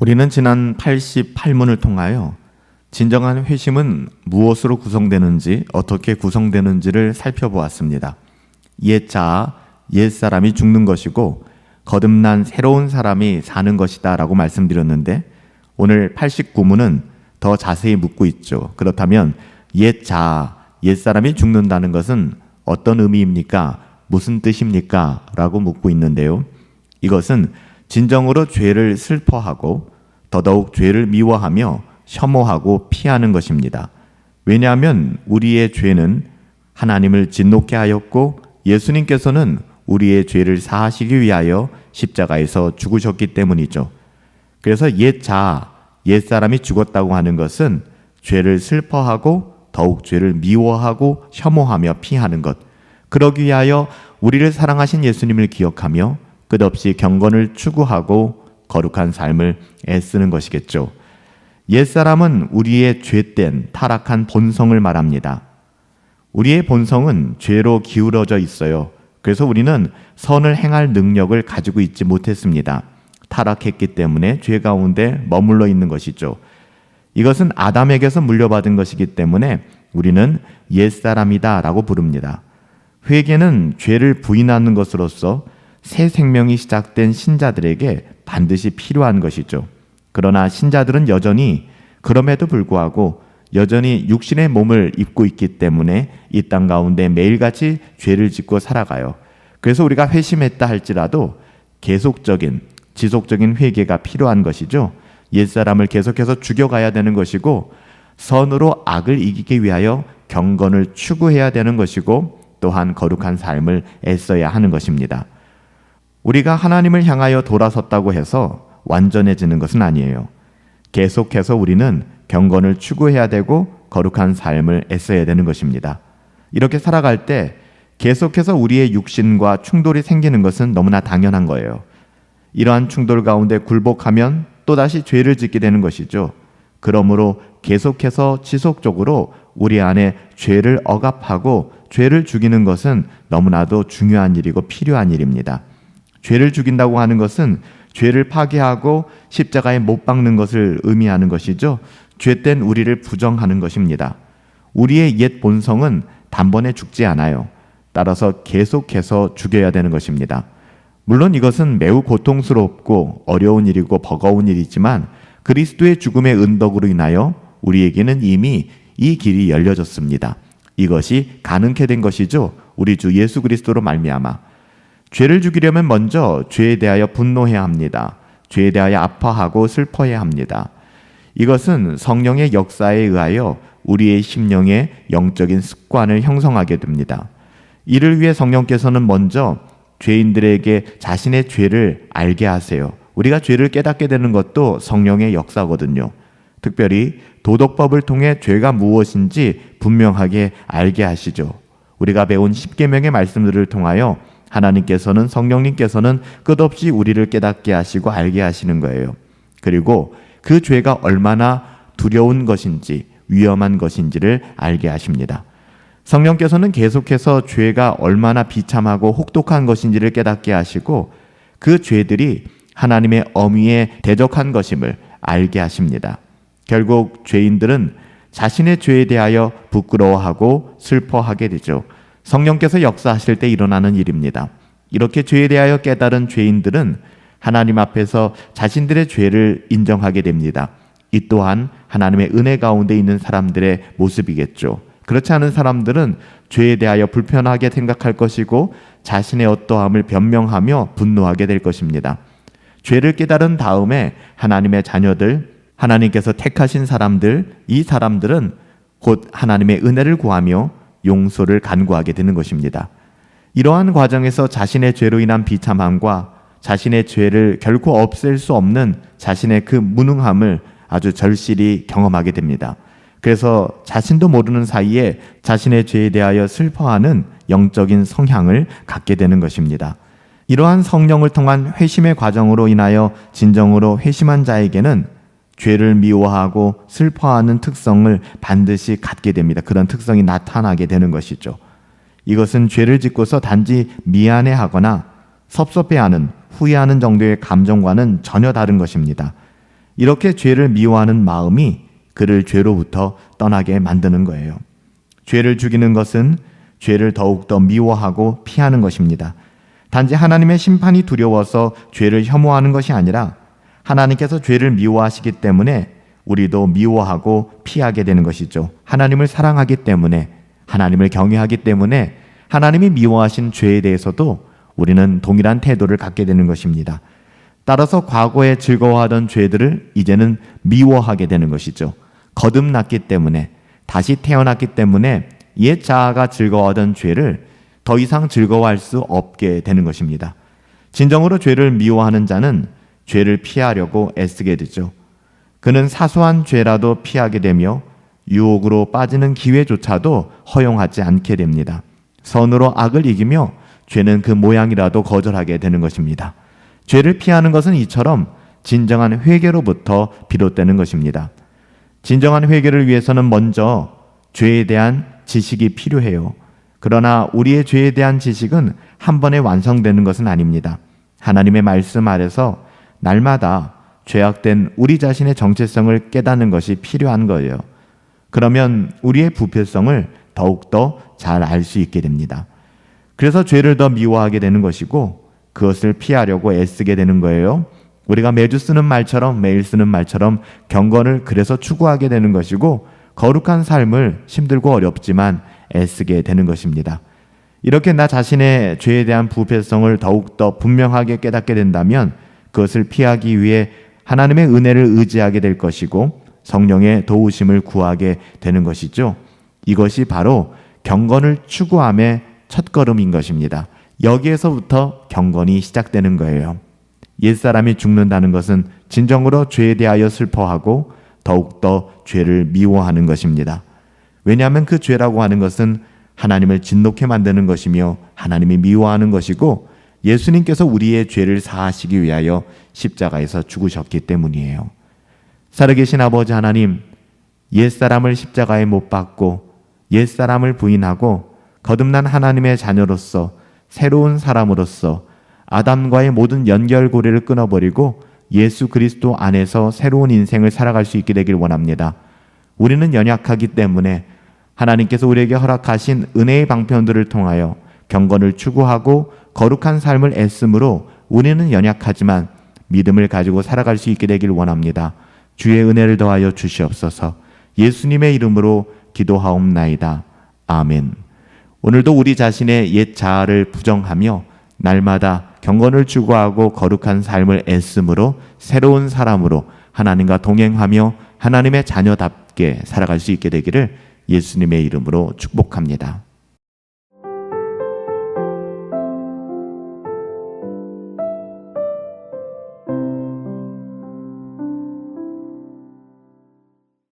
우리는 지난 88문을 통하여 진정한 회심은 무엇으로 구성되는지 어떻게 구성되는지를 살펴보았습니다. 옛 자아, 옛 사람이 죽는 것이고 거듭난 새로운 사람이 사는 것이다 라고 말씀드렸는데 오늘 89문은 더 자세히 묻고 있죠. 그렇다면 옛 자아, 옛 사람이 죽는다는 것은 어떤 의미입니까? 무슨 뜻입니까? 라고 묻고 있는데요. 이것은 진정으로 죄를 슬퍼하고 더더욱 죄를 미워하며 혐오하고 피하는 것입니다. 왜냐하면 우리의 죄는 하나님을 진노케 하였고 예수님께서는 우리의 죄를 사하시기 위하여 십자가에서 죽으셨기 때문이죠. 그래서 옛 자아, 옛 사람이 죽었다고 하는 것은 죄를 슬퍼하고 더욱 죄를 미워하고 혐오하며 피하는 것. 그러기 위하여 우리를 사랑하신 예수님을 기억하며 끝없이 경건을 추구하고 거룩한 삶을 애쓰는 것이겠죠. 옛사람은 우리의 죄된 타락한 본성을 말합니다. 우리의 본성은 죄로 기울어져 있어요. 그래서 우리는 선을 행할 능력을 가지고 있지 못했습니다. 타락했기 때문에 죄 가운데 머물러 있는 것이죠. 이것은 아담에게서 물려받은 것이기 때문에 우리는 옛사람이다 라고 부릅니다. 회개는 죄를 부인하는 것으로서 새 생명이 시작된 신자들에게 반드시 필요한 것이죠. 그러나 신자들은 여전히 그럼에도 불구하고 여전히 육신의 몸을 입고 있기 때문에 이 땅 가운데 매일같이 죄를 짓고 살아가요. 그래서 우리가 회심했다 할지라도 계속적인 지속적인 회개가 필요한 것이죠. 옛사람을 계속해서 죽여가야 되는 것이고 선으로 악을 이기기 위하여 경건을 추구해야 되는 것이고 또한 거룩한 삶을 애써야 하는 것입니다. 우리가 하나님을 향하여 돌아섰다고 해서 완전해지는 것은 아니에요. 계속해서 우리는 경건을 추구해야 되고 거룩한 삶을 애써야 되는 것입니다. 이렇게 살아갈 때 계속해서 우리의 육신과 충돌이 생기는 것은 너무나 당연한 거예요. 이러한 충돌 가운데 굴복하면 또다시 죄를 짓게 되는 것이죠. 그러므로 계속해서 지속적으로 우리 안에 죄를 억압하고 죄를 죽이는 것은 너무나도 중요한 일이고 필요한 일입니다. 죄를 죽인다고 하는 것은 죄를 파괴하고 십자가에 못 박는 것을 의미하는 것이죠. 죄된 우리를 부정하는 것입니다. 우리의 옛 본성은 단번에 죽지 않아요. 따라서 계속해서 죽여야 되는 것입니다. 물론 이것은 매우 고통스럽고 어려운 일이고 버거운 일이지만 그리스도의 죽음의 은덕으로 인하여 우리에게는 이미 이 길이 열려졌습니다. 이것이 가능케 된 것이죠. 우리 주 예수 그리스도로 말미암아 죄를 죽이려면 먼저 죄에 대하여 분노해야 합니다. 죄에 대하여 아파하고 슬퍼해야 합니다. 이것은 성령의 역사에 의하여 우리의 심령의 영적인 습관을 형성하게 됩니다. 이를 위해 성령께서는 먼저 죄인들에게 자신의 죄를 알게 하세요. 우리가 죄를 깨닫게 되는 것도 성령의 역사거든요. 특별히 도덕법을 통해 죄가 무엇인지 분명하게 알게 하시죠. 우리가 배운 십계명의 말씀들을 통하여 하나님께서는 성령님께서는 끝없이 우리를 깨닫게 하시고 알게 하시는 거예요. 그리고 그 죄가 얼마나 두려운 것인지 위험한 것인지를 알게 하십니다. 성령께서는 계속해서 죄가 얼마나 비참하고 혹독한 것인지를 깨닫게 하시고 그 죄들이 하나님의 어미에 대적한 것임을 알게 하십니다. 결국 죄인들은 자신의 죄에 대하여 부끄러워하고 슬퍼하게 되죠. 성령께서 역사하실 때 일어나는 일입니다. 이렇게 죄에 대하여 깨달은 죄인들은 하나님 앞에서 자신들의 죄를 인정하게 됩니다. 이 또한 하나님의 은혜 가운데 있는 사람들의 모습이겠죠. 그렇지 않은 사람들은 죄에 대하여 불편하게 생각할 것이고 자신의 어떠함을 변명하며 분노하게 될 것입니다. 죄를 깨달은 다음에 하나님의 자녀들, 하나님께서 택하신 사람들, 이 사람들은 곧 하나님의 은혜를 구하며 용서를 간구하게 되는 것입니다. 이러한 과정에서 자신의 죄로 인한 비참함과 자신의 죄를 결코 없앨 수 없는 자신의 그 무능함을 아주 절실히 경험하게 됩니다. 그래서 자신도 모르는 사이에 자신의 죄에 대하여 슬퍼하는 영적인 성향을 갖게 되는 것입니다. 이러한 성령을 통한 회심의 과정으로 인하여 진정으로 회심한 자에게는 죄를 미워하고 슬퍼하는 특성을 반드시 갖게 됩니다. 그런 특성이 나타나게 되는 것이죠. 이것은 죄를 짓고서 단지 미안해 하거나 섭섭해 하는 후회하는 정도의 감정과는 전혀 다른 것입니다. 이렇게 죄를 미워하는 마음이 그를 죄로부터 떠나게 만드는 거예요. 죄를 죽이는 것은 죄를 더욱더 미워하고 피하는 것입니다. 단지 하나님의 심판이 두려워서 죄를 혐오하는 것이 아니라 하나님께서 죄를 미워하시기 때문에 우리도 미워하고 피하게 되는 것이죠. 하나님을 사랑하기 때문에 하나님을 경외하기 때문에 하나님이 미워하신 죄에 대해서도 우리는 동일한 태도를 갖게 되는 것입니다. 따라서 과거에 즐거워하던 죄들을 이제는 미워하게 되는 것이죠. 거듭났기 때문에 다시 태어났기 때문에 옛 자아가 즐거워하던 죄를 더 이상 즐거워할 수 없게 되는 것입니다. 진정으로 죄를 미워하는 자는 죄를 피하려고 애쓰게 되죠. 그는 사소한 죄라도 피하게 되며 유혹으로 빠지는 기회조차도 허용하지 않게 됩니다. 선으로 악을 이기며 죄는 그 모양이라도 거절하게 되는 것입니다. 죄를 피하는 것은 이처럼 진정한 회개로부터 비롯되는 것입니다. 진정한 회개를 위해서는 먼저 죄에 대한 지식이 필요해요. 그러나 우리의 죄에 대한 지식은 한 번에 완성되는 것은 아닙니다. 하나님의 말씀 아래서 날마다 죄악된 우리 자신의 정체성을 깨닫는 것이 필요한 거예요. 그러면 우리의 부패성을 더욱더 잘 알 수 있게 됩니다. 그래서 죄를 더 미워하게 되는 것이고 그것을 피하려고 애쓰게 되는 거예요. 우리가 매주 쓰는 말처럼 매일 쓰는 말처럼 경건을 그래서 추구하게 되는 것이고 거룩한 삶을 힘들고 어렵지만 애쓰게 되는 것입니다. 이렇게 나 자신의 죄에 대한 부패성을 더욱더 분명하게 깨닫게 된다면 그것을 피하기 위해 하나님의 은혜를 의지하게 될 것이고 성령의 도우심을 구하게 되는 것이죠. 이것이 바로 경건을 추구함의 첫걸음인 것입니다. 여기에서부터 경건이 시작되는 거예요. 옛사람이 죽는다는 것은 진정으로 죄에 대하여 슬퍼하고 더욱더 죄를 미워하는 것입니다. 왜냐하면 그 죄라고 하는 것은 하나님을 진노케 만드는 것이며 하나님이 미워하는 것이고 예수님께서 우리의 죄를 사하시기 위하여 십자가에서 죽으셨기 때문이에요. 살아계신 아버지 하나님, 옛사람을 십자가에 못 박고 옛사람을 부인하고 거듭난 하나님의 자녀로서 새로운 사람으로서 아담과의 모든 연결고리를 끊어버리고 예수 그리스도 안에서 새로운 인생을 살아갈 수 있게 되길 원합니다. 우리는 연약하기 때문에 하나님께서 우리에게 허락하신 은혜의 방편들을 통하여 경건을 추구하고 거룩한 삶을 애씀으로 우리는 연약하지만 믿음을 가지고 살아갈 수 있게 되길 원합니다. 주의 은혜를 더하여 주시옵소서. 예수님의 이름으로 기도하옵나이다. 아멘. 오늘도 우리 자신의 옛 자아를 부정하며 날마다 경건을 추구하고 거룩한 삶을 애씀으로 새로운 사람으로 하나님과 동행하며 하나님의 자녀답게 살아갈 수 있게 되기를 예수님의 이름으로 축복합니다.